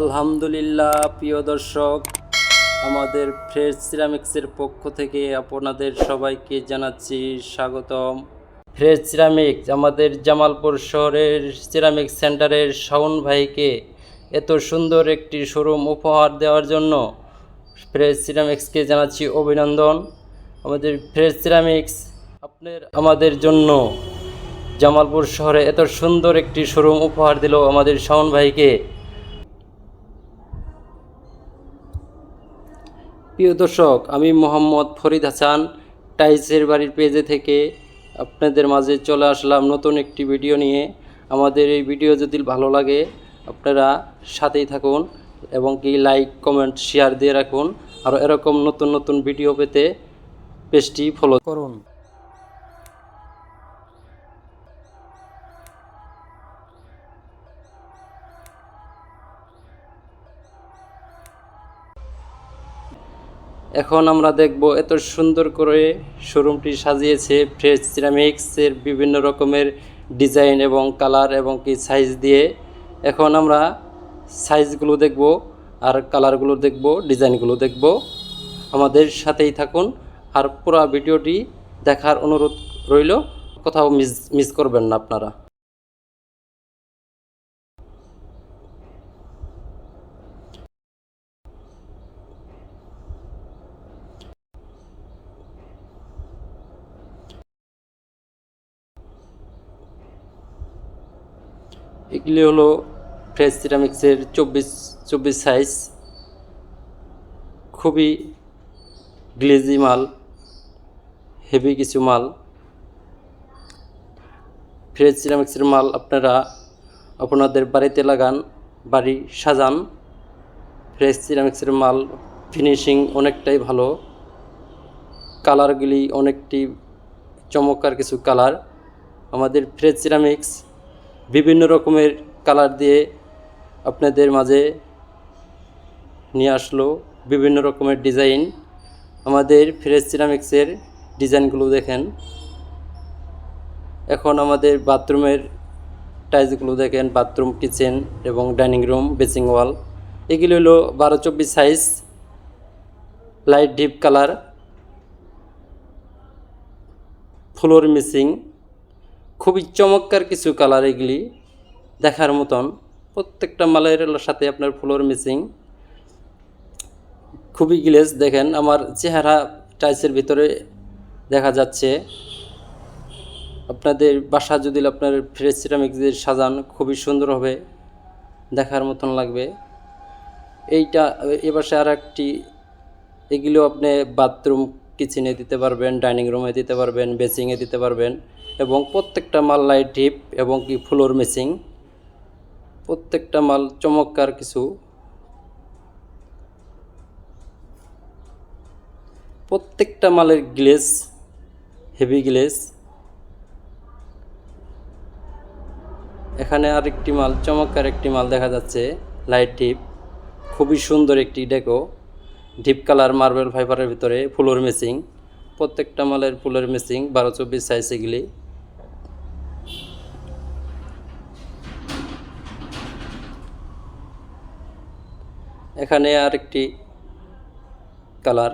আলহামদুলিল্লাহ, প্রিয় দর্শক, আমাদের ফ্রেশ সিরামিক্সের পক্ষ থেকে আপনাদের সবাইকে জানাচ্ছি স্বাগতম। ফ্রেশ সিরামিক্স আমাদের জামালপুর শহরের সিরামিক সেন্টারের শাওন ভাইকে এত সুন্দর একটি শোরুম উপহার দেওয়ার জন্য ফ্রেশ সিরামিক্সকে জানাচ্ছি অভিনন্দন। আমাদের ফ্রেশ সিরামিক্স আপনার, আমাদের জন্য জামালপুর শহরে এত সুন্দর একটি শোরুম উপহার দিল আমাদের শাওন ভাইকে। প্রিয় দর্শক, আমি মোহাম্মদ ফরিদ হাসান টাইসের বাড়ির পেজে থেকে আপনাদের মাঝে চলে আসলাম নতুন একটি ভিডিও নিয়ে। আমাদের এই ভিডিও যদি ভালো লাগে, আপনারা সাথেই থাকুন এবং কি লাইক, কমেন্ট, শেয়ার দিয়ে রাখুন। আর এরকম নতুন নতুন ভিডিও পেতে পেজটি ফলো করুন। এখন আমরা দেখব এত সুন্দর করে শোরুমটি সাজিয়েছে ফ্রেশ সিরামিক্সের বিভিন্ন রকমের ডিজাইন এবং কালার এবং কি সাইজ দিয়ে। এখন আমরা সাইজগুলো দেখব আর কালারগুলো দেখব, ডিজাইনগুলো দেখব। আমাদের সাথেই থাকুন আর পুরো ভিডিওটি দেখার অনুরোধ রইল, কোথাও মিস মিস করবেন না আপনারা। এগুলি হলো ফ্রেশ সিরামিক্সের চব্বিশ চব্বিশ সাইজ খুবই গ্লেজি মাল হেভি কিছু মাল। ফ্রেশ সিরামিক্সের মাল আপনারা আপনাদের বাড়িতে লাগান, বাড়ি সাজান। ফ্রেশ সিরামিক্সের মাল ফিনিশিং অনেকটাই ভালো। কালারগুলি অনেকটি চমৎকার কিছু কালার আমাদের ফ্রেশ সিরামিক্স বিভিন্ন রকমের কালার দিয়ে আপনাদের মাঝে নিয়ে আসলো বিভিন্ন রকমের ডিজাইন। আমাদের ফ্রেশ সিরামিক্সের ডিজাইনগুলো দেখেন। এখন আমাদের বাথরুমের টাইলসগুলো দেখেন, বাথরুম, কিচেন এবং ডাইনিং রুম, বেসিং ওয়াল। এগুলো হলো বারো চব্বিশ size, light deep colour, floor missing. খুবই চমৎকার কিছু কালার এগুলি দেখার মতন। প্রত্যেকটা মালের সাথে আপনার ফ্লোর মিসিং খুবই গ্লেজ দেখেন আমার চেহারা টাইলসের ভিতরে দেখা যাচ্ছে। আপনাদের বাসা যদি আপনার ফ্রেশ সিরামিক দিয়ে সাজান, খুবই সুন্দর হবে, দেখার মতন লাগবে। এইটা, এ বাসায় আর একটি এগুলো আপনি বাথরুম কিচেনে দিতে পারবেন ডাইনিং রুমে দিতে পারবেন বেসিংয়ে দিতে পারবেন। এবং প্রত্যেকটা মাল লাইট ডিপ এবং কি ফ্লোর মেসিং প্রত্যেকটা মাল চমৎকার কিছু। প্রত্যেকটা মালের গ্লেস হেভি গ্লেস এখানে আরেকটি মাল, চমৎকার একটি মাল দেখা যাচ্ছে লাইট ডিপ খুবই সুন্দর একটি ডেকো। ডিপ কালার মার্বেল ফাইবারের ভিতরে ফুলোর মেসিং প্রত্যেকটা মালের ফুলের মেসিং বারো চব্বিশ সাইজ এগুলি। এখানে আরেকটি কালার।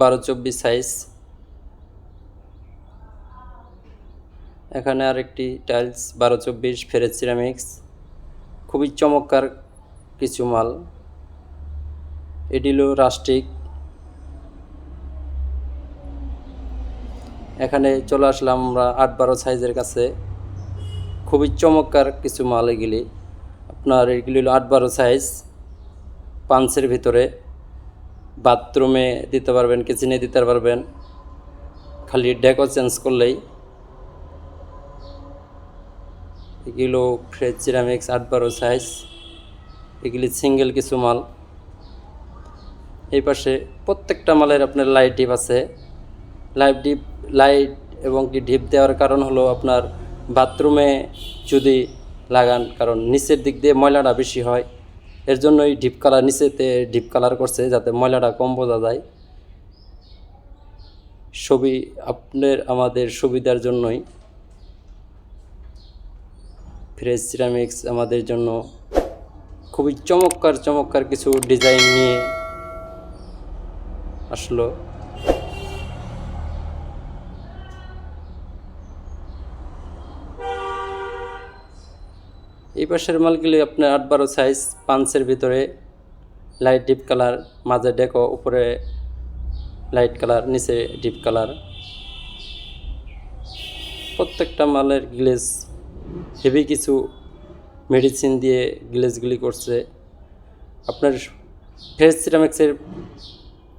বারো চব্বিশ সাইজ এখানে আরেকটি টাইলস বারো চব্বিশ ফেরেজ সিরামিক্স খুবই চমৎকার কিছু মাল। এটি হলো রাস্টিক এখানে চলে আসলাম আমরা আট বারো সাইজের কাছে। খুবই চমৎকার কিছু মাল এগুলি। আপনার এগুলি হলো আট বারো সাইজ পাঞ্চের ভিতরে। বাথরুমে দিতে পারবেন কিচেনে দিতে পারবেন। খালি ডেকো চেঞ্জ করলেই। এগুলো ফ্রেশ সিরামিক্স আট বারো সাইজ এগুলি সিঙ্গেল কিছু মাল। এই পাশে প্রত্যেকটা মালের আপনার লাইট ডিপ আছে। লাইট ডিপ লাইট এবং কি ডিপ দেওয়ার কারণ হলো আপনার বাথরুমে যদি লাগান, কারণ নিচের দিক দিয়ে ময়লাটা বেশি হয়। এর জন্যই ডিপ কালার নিচেতে ডিপ কালার করছে, যাতে ময়লাটা কম বোঝা যায়। ছবি আপনার, আমাদের সুবিধার জন্যই। ফ্রেশ সিরামিক্স আমাদের জন্য খুবই চমৎকার চমৎকার কিছু ডিজাইন নিয়ে আসলো। এই পাশের মালগুলি আপনার আট বারো সাইজ পাঞ্চের ভিতরে লাইট ডিপ কালার মাঝে ডেকো, উপরে লাইট কালার নিচে ডিপ কালার প্রত্যেকটা মালের গ্লেজ হেভি কিছু মেডিসিন দিয়ে গ্লেজগুলি করছে। আপনার ফেস সিরামিক্সের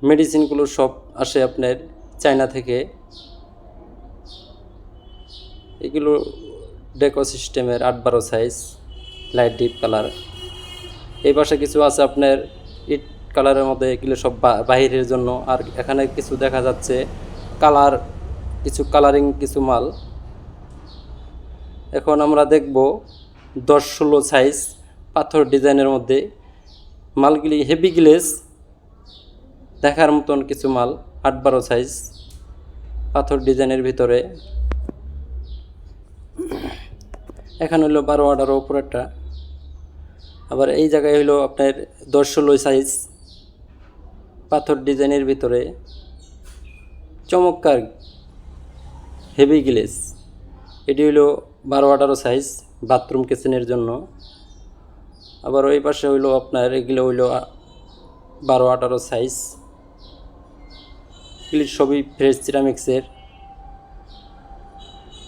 মেডিসিনগুলো সব আসে আপনার চায়না থেকে। এগুলো ডেকো সিস্টেমের আট বারো সাইজ লাইট ডিপ কালার। এই পাশে কিছু আছে আপনার ইট কালারের মধ্যে, এগুলো সব বাহিরের জন্য। আর এখানে কিছু দেখা যাচ্ছে কালার, কিছু কালারিং কিছু মাল। এখন আমরা দেখব দশ ষোলো সাইজ পাথর ডিজাইনের মধ্যে মালগুলি হেভি গ্লেস দেখার মতন কিছু মাল, আট বারো সাইজ পাথর ডিজাইনের ভিতরে। এখানে হলো বারো আঠারো উপরেরটা। আবার এই জায়গায় হলো আপনার দশ ষোলো সাইজ পাথর ডিজাইনের ভিতরে চমৎকার হেভি গ্লেস এটি হলো বারো আঠারো সাইজ বাথরুম কিচেনের জন্য। আবার ওই পাশে হইল আপনার এগুলো হইল বারো আঠারো সাইজ এগুলি সবই ফ্রেশ সিরামিক্সের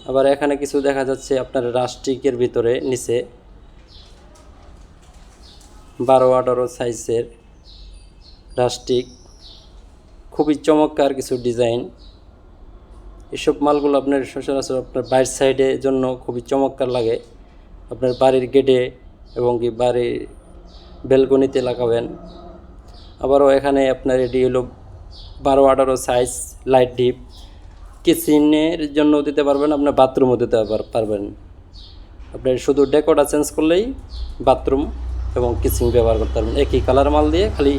আবার এখানে কিছু দেখা যাচ্ছে আপনার রাস্টিকের ভিতরে, নিচে। বারো আঠারো সাইজের রাস্টিক। খুবই চমৎকার কিছু ডিজাইন। এসব মালগুলো আপনার সচরাচর আপনার বাইর সাইডের জন্য খুবই চমৎকার লাগে। আপনার বাড়ির গেটে এবং কি বাড়ির বেলকনিতে লাগাবেন। আবারও এখানে আপনার এটি হলো বারো আঠারো সাইজ লাইট ডিপ। কিচেনের জন্য দিতে পারবেন, আপনার বাথরুমও দিতে পার- পারবেন। আপনার শুধু ডেকোটা চেঞ্জ করলেই বাথরুম। এবং কিচিং ব্যবহার করতে পারবেন। একই কালার মাল দিয়ে খালি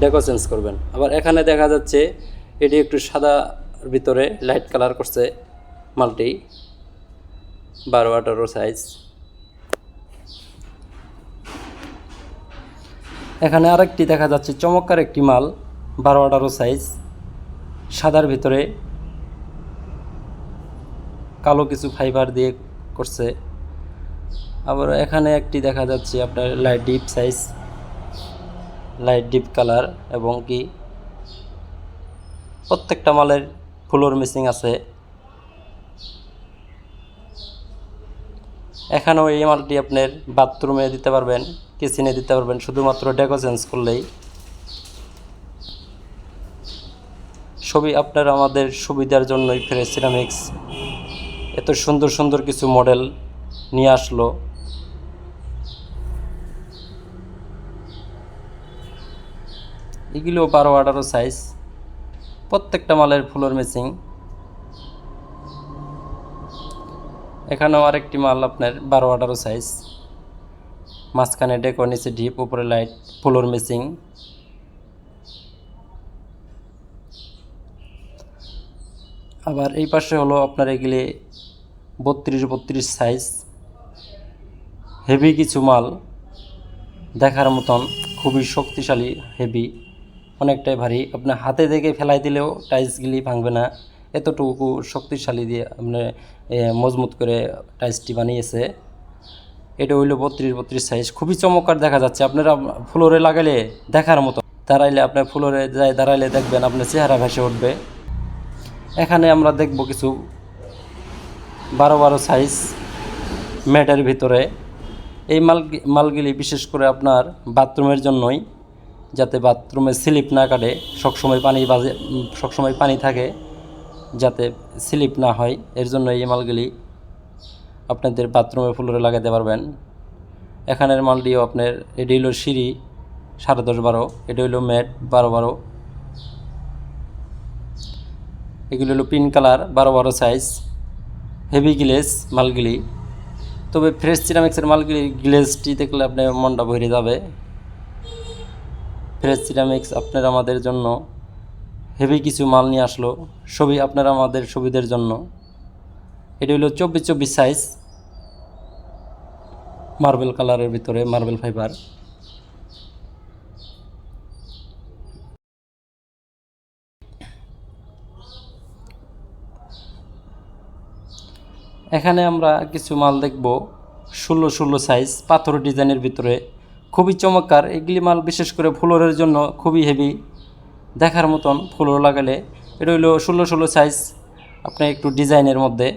ডেকো চেঞ্জ করবেন। আবার এখানে দেখা যাচ্ছে এটি একটু সাদা ভিতরে লাইট কালার করছে মালটি। বারো, আঠারো সাইজ এখানে আরেকটি দেখা যাচ্ছে চমৎকার একটি মাল, বারো, আঠারো সাইজ সাদার ভিতরে কালো কিছু ফাইবার দিয়ে করছে। আবার এখানে একটি দেখা যাচ্ছে আপনার light deep size light deep colour এবং কি প্রত্যেকটা মালের ফ্লোর মিসিং আছে। এখানেও এই মালটি আপনার বাথরুমে দিতে পারবেন কিচেনে দিতে পারবেন, শুধুমাত্র ডেকো চেঞ্জ করলেই। সবই আপনার আমাদের সুবিধার জন্যই ফ্রেশ সিরামিক্স এত সুন্দর সুন্দর কিছু মডেল নিয়ে আসলো। এগুলো বারো আঠারো সাইজ প্রত্যেকটা মালের ফুলোর মেসিং এখানেও আরেকটি মাল আপনার বারো আঠারো সাইজ মাঝখানে ডেকো, নিচে ডিপ উপরে লাইট ফুলোর মেসিং আবার এই পাশে হলো আপনার এগুলি বত্রিশ বত্রিশ সাইজ হেভি কিছু মাল দেখার মতন, খুবই শক্তিশালী হেভি অনেকটাই ভারী। আপনার হাতে দেখে ফেলাই দিলেও টাইলসগুলি ভাঙবে না। এতটুকু শক্তিশালী দিয়ে আপনার এ, মজবুত করে টাইলসটি বানিয়েছে। এটা হইল বত্রিশ বত্রিশ সাইজ খুবই চমৎকার দেখা যাচ্ছে। আপনারা ফ্লোরে লাগালে দেখার মতো। দাঁড়াইলে আপনার ফ্লোরে যায় দাঁড়াইলে দেখবেন আপনার চেহারা ভেসে উঠবে। এখানে আমরা দেখব কিছু বারো বারো সাইজ ম্যাটের ভিতরে। এই মাল মালগুলি বিশেষ করে আপনার বাথরুমের জন্যই যাতে বাথরুমে স্লিপ না কাটে, সবসময় পানি বাজে, সবসময় পানি থাকে যাতে স্লিপ না হয়, এর জন্য এই মালগুলি আপনাদের বাথরুমে ফ্লোরে লাগাতে পারবেন। এখানের মালটিও আপনার, এটি হলো সিঁড়ি সাড়ে দশ বারো, এটি হলো ম্যাট বারো বারো। এগুলো হলো পিন কালার, বারো বারো সাইজ হেভি গ্লেস মালগুলি। তবে ফ্রেশ সিরামিক্সের মালগুলি গ্লেসটি দেখলে আপনার মনটা ভরে যাবে। ফ্রেশ সিরামিক্স আপনার আমাদের জন্য হেভি কিছু মাল নিয়ে আসলো। সবই আপনার আমাদের সুবিধার জন্য। এটি হলো চব্বিশ চব্বিশ সাইজ মার্বেল কালারের ভিতরে মার্বেল ফাইবার এখানে আমরা কিছু মাল দেখব। ষোলো ষোলো সাইজ পাথর ডিজাইনের ভিতরে। খুবই চমৎকার এগুলি মাল, বিশেষ করে ফ্লোরের জন্য খুবই হেভি দেখার মতন ফ্লোর লাগালে এটা হইল ষোলো ষোলো সাইজ আপনি একটু ডিজাইনের মধ্যে।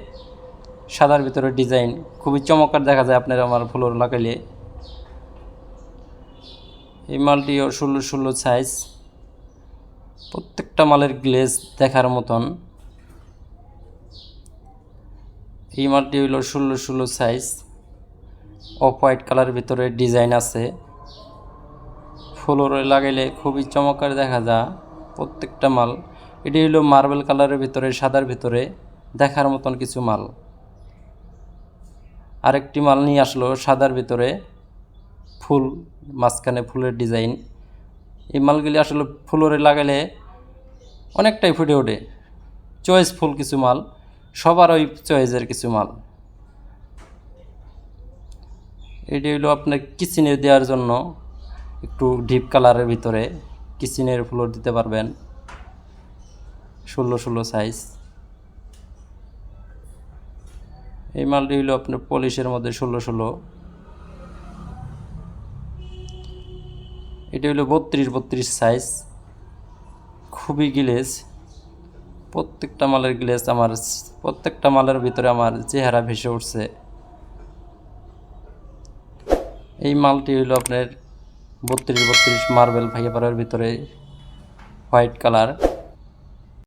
সাদার ভিতরে ডিজাইন, খুবই চমৎকার দেখা যায় আপনার আমার ফ্লোর লাগাইলে এই মালটিও ষোলো ষোলো সাইজ প্রত্যেকটা মালের গ্লেজ দেখার মতন। এই মালটি হইল ষোলো ষোলো সাইজ অফ হোয়াইট কালার ভিতরে ডিজাইন আছে। ফ্লোরে লাগাইলে খুবই চমৎকার দেখা যায় প্রত্যেকটা মাল। এটি হইল মার্বেল কালারের ভিতরে, সাদার ভিতরে দেখার মতন কিছু মাল। আরেকটি মাল নিয়ে আসলো সাদার ভিতরে ফুল, মাঝখানে ফুলের ডিজাইন। এই মালগুলি আসলে ফ্লোরে লাগালে অনেকটাই ফুটে ওঠে। চয়েস ফুল কিছু মাল, সবার ওই চয়েসের কিছু মাল। এটি হলো আপনার কিচেনে দেওয়ার জন্য একটু ডিপ কালারের ভিতরে কিচেনের ফ্লোর দিতে পারবেন। ষোলো ষোলো সাইজ এই মালটি হলো আপনার পলিশের মধ্যে ষোলো ষোলো। এটা হলো বত্রিশ বত্রিশ সাইজ খুবই গিলেজ প্রত্যেকটা মালের গ্লেজ আমার, প্রত্যেকটা মালের ভিতরে আমার চেহারা ভেসে উঠছে। এই মালটি হইল আপনার বত্রিশ বত্রিশ মার্বেল ফাইবারের ভিতরে হোয়াইট কালার